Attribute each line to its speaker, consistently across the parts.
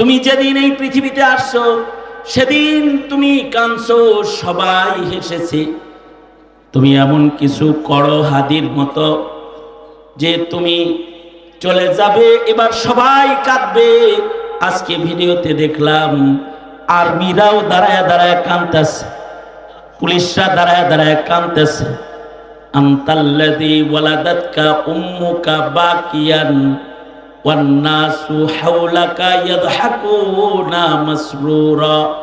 Speaker 1: তুমি যেদিন এই পৃথিবীতে আসছো, সেদিন তুমি কাঁদছো, সবাই হেসেছে। তুমি এমন কিছু করো হাদির মতো যে তুমি চলে যাবে, এবার সবাই কাঁদবে। আজকে ভিডিওতে দেখলাম আর্মিরাও দাঁড়ায় দাঁড়ায় কাঁদতেছে, পুলিশরা দাঁড়ায় দাঁড়ায় কাঁদতেছে। আন্তাল্লাদি ওয়ালাদাতকা উম্মুকা বাকিয়ান والناس حولك يضحكون مسرورا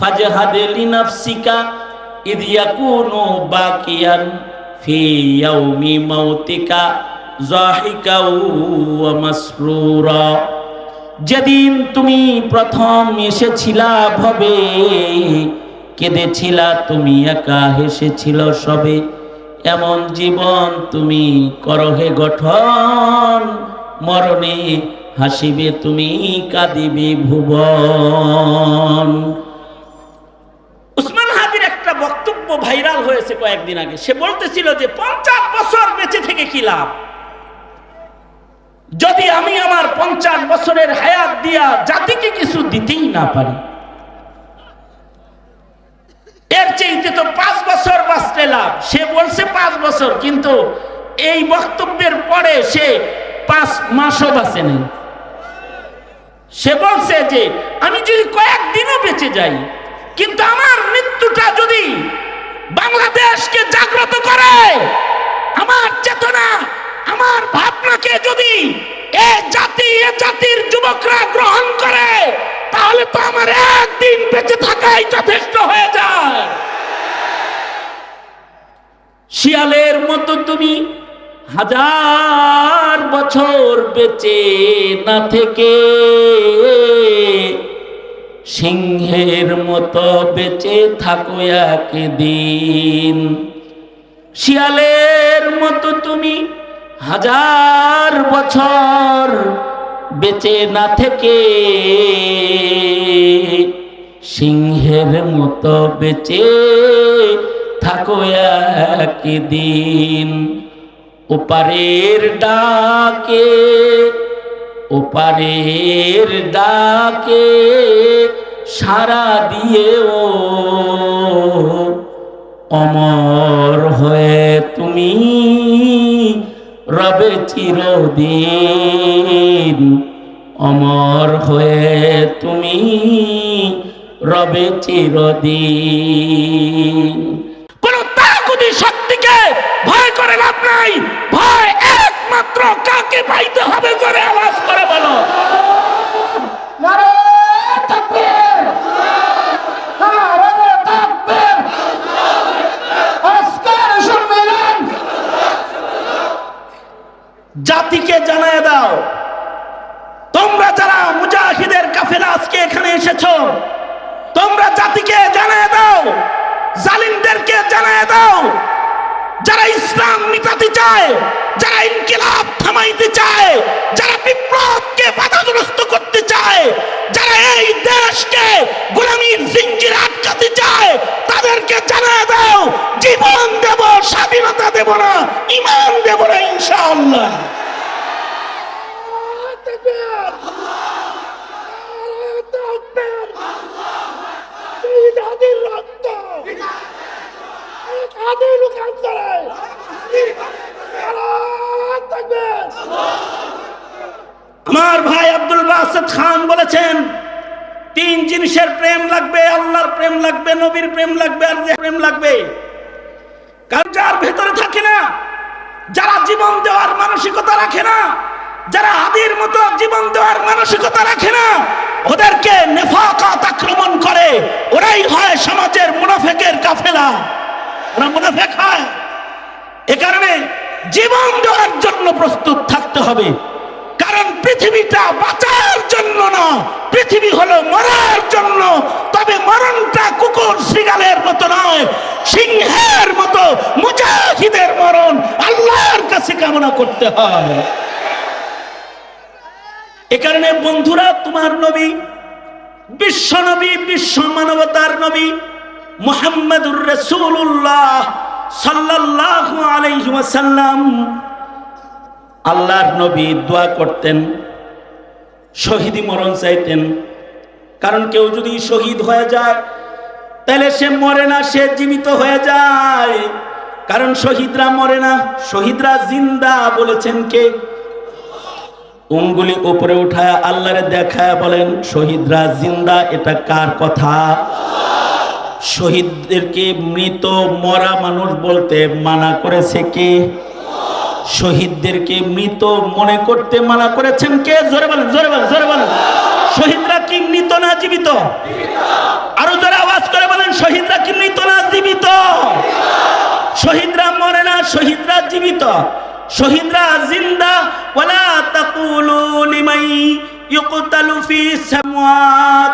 Speaker 1: فاجهد لنفسك إذ يكون باكيا في يوم موتك ضاحكا ومسرورا যেদিন তুমি প্রথম এসেছিলা ভবে কেঁদেছিলা তুমি একা হেসেছিল সবে এমন জীবন তুমি করহে গঠন মরণে হাসিবে তুমি, কাঁদিবে ভুবন। উসমান হাদির একটা বক্তব্য ভাইরাল হয়েছে কয়েকদিন আগে। সে বলতেছিল যে, পঞ্চাশ বছর বেঁচে থেকে কি লাভ? যদি আমি আমার পঞ্চাশ বছরের হায়াত দিয়া জাতিকে কিছু দিতেই না পারি, এর চেয়ে তো পাঁচ বছর বাঁচতে লাভ। সে বলছে পাঁচ বছর, কিন্তু এই বক্তব্যের পরে সে পাঁচ মাসও বাঁচে নেই। সে বলছে যে, আমি যদি কয়েকদিনও বেঁচে যাই, কিন্তু আমার মৃত্যুটা যদি বাংলাদেশকে জাগ্রত করে, আমার চেতনা, আমার ভাবনাকে যদি এ জাতি, এ জাতির যুবকরা গ্রহণ করে, তাহলে তো আমার একদিন বেঁচে থাকাই যথেষ্ট হয়ে যায়। শিয়ালের মতো তুমি হাজার বছর বেঁচে না থেকে সিংহের মতো বেঁচে থাকো একদিন। শিয়ালের মতো তুমি হাজার বছর বেঁচে না থেকে সিংহের মতো বেঁচে থাকো একদিন। ওপারের ডাকে ওপারের ডাকে সারা দিয়েও, অমর হয়ে তুমি রবে চিরদিন, অমর হয়ে তুমি রবে চিরদিন। তাগুদি শক্তিকে ভয় করে লাভ নাই, ভয় একমাত্র কাকে পাইতে হবে করে আওয়াজ করে বলো
Speaker 2: নারে তাকবীর নারে তাকবীর আজকের সম্মেলন
Speaker 1: জাতিকে জানায় দাও তোমরা যারা মুজাহিদের কাফেলা আজকে এখানে এসেছ তোমরা জাতিকে জানায় দাও জালিমদেরকে জানায় দাও যারা ইসলাম মিটাতে চায়, যারা ইনকিলাব থামাইতে চায়, যারা বিপ্লবকে বাধাগ্রস্ত করতে চায়, যারা এই দেশকে গোলামীর জিঞ্জির আটকাতে চায়, তাদেরকে জানা দাও, জীবন দেব, স্বাধীনতা দেব না ইমান দেব না, ইনশাআল্লাহ
Speaker 2: তাকবীর নারে তাকবীর শহীদ হাদির রক্ত
Speaker 1: আমার ভাই আব্দুল বাসেদ খান বলেছেন, তিন জিনিসের প্রেম লাগবে, আল্লাহর প্রেম লাগবে, নবীর প্রেম লাগবে, আর যে প্রেম লাগবে। কারণ ভেতরে থাকে না, যারা জীবন দেওয়ার মানসিকতা রাখে না, যারা আদির মতো জীবন দেওয়ার মানসিকতা রাখে না, ওদেরকে নেফাকাত আক্রমণ করে, ওরাই হয় সমাজের মুনাফেকের কাফেলা। ওরা মুনাফেক হয়। এ কারণে জীবন দেওয়ার জন্য প্রস্তুত থাকতে হবে। কারণ পৃথিবীটা বাঁচার জন্য না, পৃথিবী হলো মরার জন্য। তবে মরণটা কুকুর শিগালের মতো নয়, সিংহের মতো মুজাহিদের মরণ। আল্লাহর কাছে কামনা করতে হয়। এ কারণে বন্ধুরা, তোমার নবী, বিশ্ব নবী, বিশ্ব মানবতার নবী মোহাম্মদুর রসুল্লাহ সাল্লাল্লাহু আলাইহি ওয়াসাল্লাম। আল্লাহর নবী দোয়া করতেন শহীদি মরণ চাইতেন। কারণ কেউ যদি শহীদ হয়ে যায়, তাহলে সে মরে না, সে জীবিত হয়ে যায়। কারণ শহীদরা মরে না, শহীদরা জিন্দা বলেছেন কে? উঙ্গুলি উপরে উঠায় আল্লাহরে দেখায় বলেন, শহীদরা জিন্দা, এটা কার কথা? শহীদদেরকে মৃত মরা মানুষ বলতে মানা করেছে কে? শহীদদেরকে মৃত মনে করতে মানা করেছেন কে? জোরে বলেন জোরে বলেন জোরে বলেন। শহীদরা কি মৃত না জীবিত? আরও জোরে আওয়াজ করে বলেন, শহীদরা কি মৃত না জীবিত? শহীদরা মরে না, শহীদরা জীবিত। শহীদরা জিন্দা, ওয়ালা তাকুলু লিমাই ইউকতালু ফি সামওয়াত।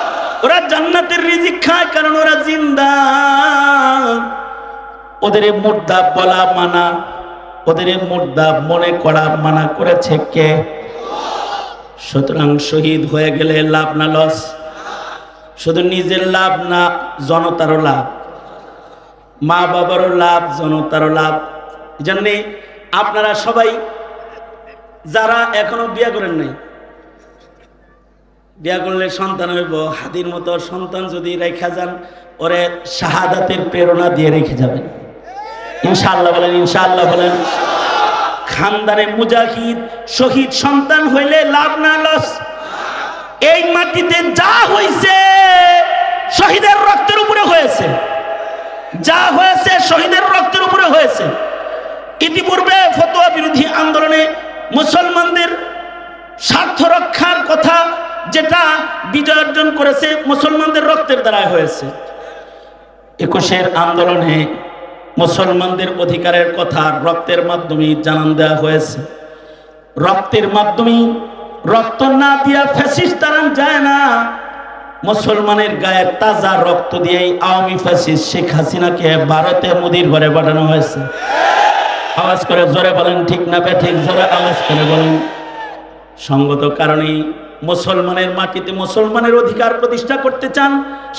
Speaker 1: ওরা জান্নাতের রিজিক খায় কারণ ওরা জিন্দা। ওদের মুর্দা বলা মানা, ওদের মুর্দা মনে করা মানা করেছে কে? সুতরাং শহীদ হয়ে গেলে লাভ না লস। শুধু নিজের লাভ না, জনতারও লাভ। মা বাবারও লাভ, জনতারও লাভ। এই আপনারা সবাই যারা এখনও বিয়ে করেন নাই বিয়া করলে সন্তান হইব, হাতির মতো সন্তান যদি রেখা যান, ওরে শাহাদাতের প্রেরণা দিয়ে রেখে যাবেন। ইনশাআল্লাহ বলেন ইনশাআল্লাহ বলেন। খানদারে মুজাহিদ, শহীদ সন্তান হইলে লাভ না লস। এই মাটিতে যা হয়েছে শহীদের রক্তের উপরে হয়েছে। যা হয়েছে, শহীদের রক্তের উপরে হয়েছে। ইতিপূর্বে ফতোয়া বিরোধী আন্দোলনে মুসলমানদের স্বার্থ রক্ষার কথা যেটা বিজয় অর্জন করেছে মুসলমানদের রক্তের দ্বারাই হয়েছে। একুশের আন্দোলনে মুসলমানদের অধিকারের কথা রক্তের মাধ্যমে জানান দেওয়া হয়েছে। রক্তের মাধ্যমে রক্ত না দিয়া ফ্যাসিস তারান যায় না। মুসলমানের গায়ে তাজা রক্ত দিয়েই আওয়ামী ফ্যাসিস্ট শেখ হাসিনাকে ভারতে মোদির ঘরে পাঠানো হয়েছে। আওয়াজ করে জোরে বলেন, ঠিক না বে ঠিক? জোরে আওয়াজ করে বলেন। সঙ্গত কারণেই মুসলমানের মাটিতে মুসলমানের অধিকার প্রতিষ্ঠা করতে চান,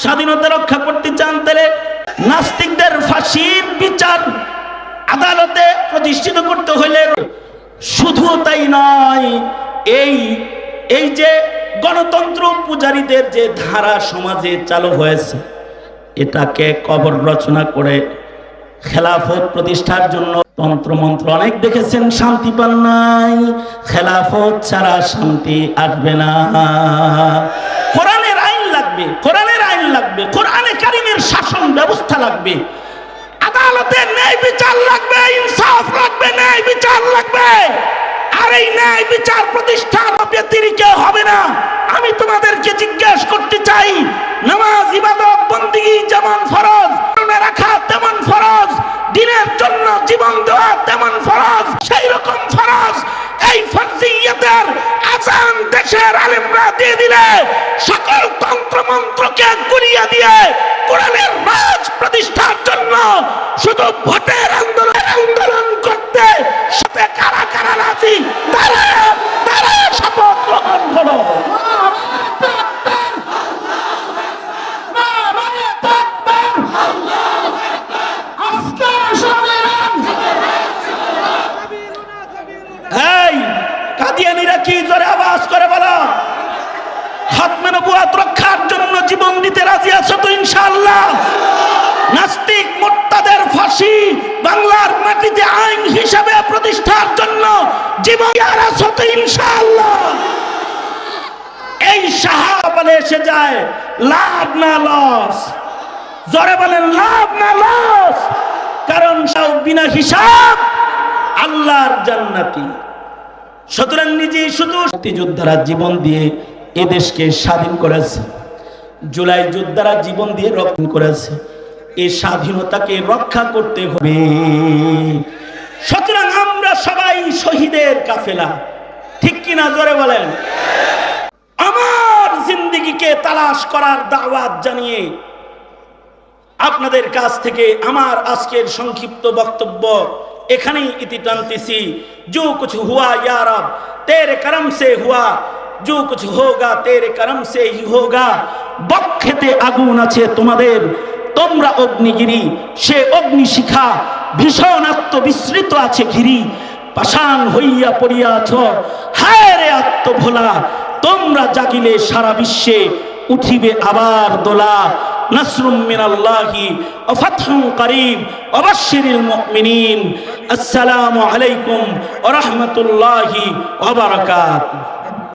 Speaker 1: স্বাধীনতা রক্ষা করতে চান, তাহলে নাস্তিকদের ফাঁসির বিচার আদালতে প্রতিষ্ঠিত করতে হইলে শুধু তাই নয়, এই এই যে গণতন্ত্র পূজারীদের যে ধারা সমাজে চালু হয়েছে, এটাকে কবর রচনা করে খেলাফত প্রতিষ্ঠার জন্য তন্ত্রমন্ত্র অনেক দেখেছেন, শান্তি পান নাই। খেলাফত ছাড়া শান্তি আসবে না। কোরআনের আইন লাগবে, কোরআনের আইন লাগবে, কোরআনে কারিমের শাসন ব্যবস্থা লাগবে। আদালতে ন্যায় বিচার লাগবে, ইনসাফ লাগবে, ন্যায় বিচার লাগবে। আর এই ন্যায় বিচার প্রতিষ্ঠার ব্যতিরিকে হবে না। আমি তোমাদেরকে জিজ্ঞেস করতে চাই, নামাজ, ইবাদত, বন্দিগি যেমন ফরজ রাখা ফরজ, দিনের জন্য জীবন দেওয়া তেমন ফরজ সেই রকম ফরজ। এই ফরজিয়তের আসান দেশের আলেমরা দিয়ে দিলে সকল তন্ত্র মন্ত্রকে গুলিয়ে দিয়ে কোরআনের রাজ প্রতিষ্ঠার জন্য শুধু ভোটের আন্দোলন আন্দোলন করতে সাথে কারা কারা রাজি তারা তারা শপথ গ্রহণ করো এই কাদিয়ানিরা কি জোরে আওয়াজ করে বলো? খাতমে নবুয়াত রক্ষার জন্য জীবন দিতে রাজি আছো তো ইনশাআল্লাহ? নাস্তিক মোত্তাদের ফাঁসি বাংলার মাটিতে আইন হিসাবে প্রতিষ্ঠার জন্য জীবন আর আছো তো ইনশাআল্লাহ? এই সাহাবালে এসে যায়, লাভ না লস। জোরে বলেন, লাভ না লস। কারণ সব বিনা হিসাব আল্লাহর জান্নাতি। সুতরাং নিজে শুধু মুক্তিযোদ্ধারা জীবন দিয়ে এ দেশকে স্বাধীন করেছে। জুলাই যোদ্ধারা জীবন দিয়ে রক্ষণ করেছে। এই স্বাধীনতাকে রক্ষা করতে হবে। সুতরাং আমরা সবাই শহীদের কাফেলা। ঠিক কিনা জোরে বলেন? আমার জিন্দিগিকে তালাশ করার দাওয়াত জানিয়ে আপনাদের কাছ থেকে আমার আজকের সংক্ষিপ্ত বক্তব্য এখানেই ইতি টানতেছি। যু কিছু হুয়া ইয়ারব তেরে করম সে হুয়া। যু কিছু হোগা, তেরে করম সে হি হোগা। বক্ষেতে আগুন আছে তোমাদের। তোমরা অগ্নিগিরি, সে অগ্নি শিখা ভীষণ আত্মবিস্মৃত আছে ঘিরি। পাষাণ হইয়া পড়িয়াছ হায় রে আত্মভোলা, তোমরা জাগিলে সারা বিশ্বে, উঠিবে আবার দোলা। নাসরুম মিনাল্লাহি ওয়া ফাতহুন করিম ওয়া বাশশিরিল মুমিনিন আসসালামু আলাইকুম ওয়া রাহমাতুল্লাহি ওয়া বারাকাতুহু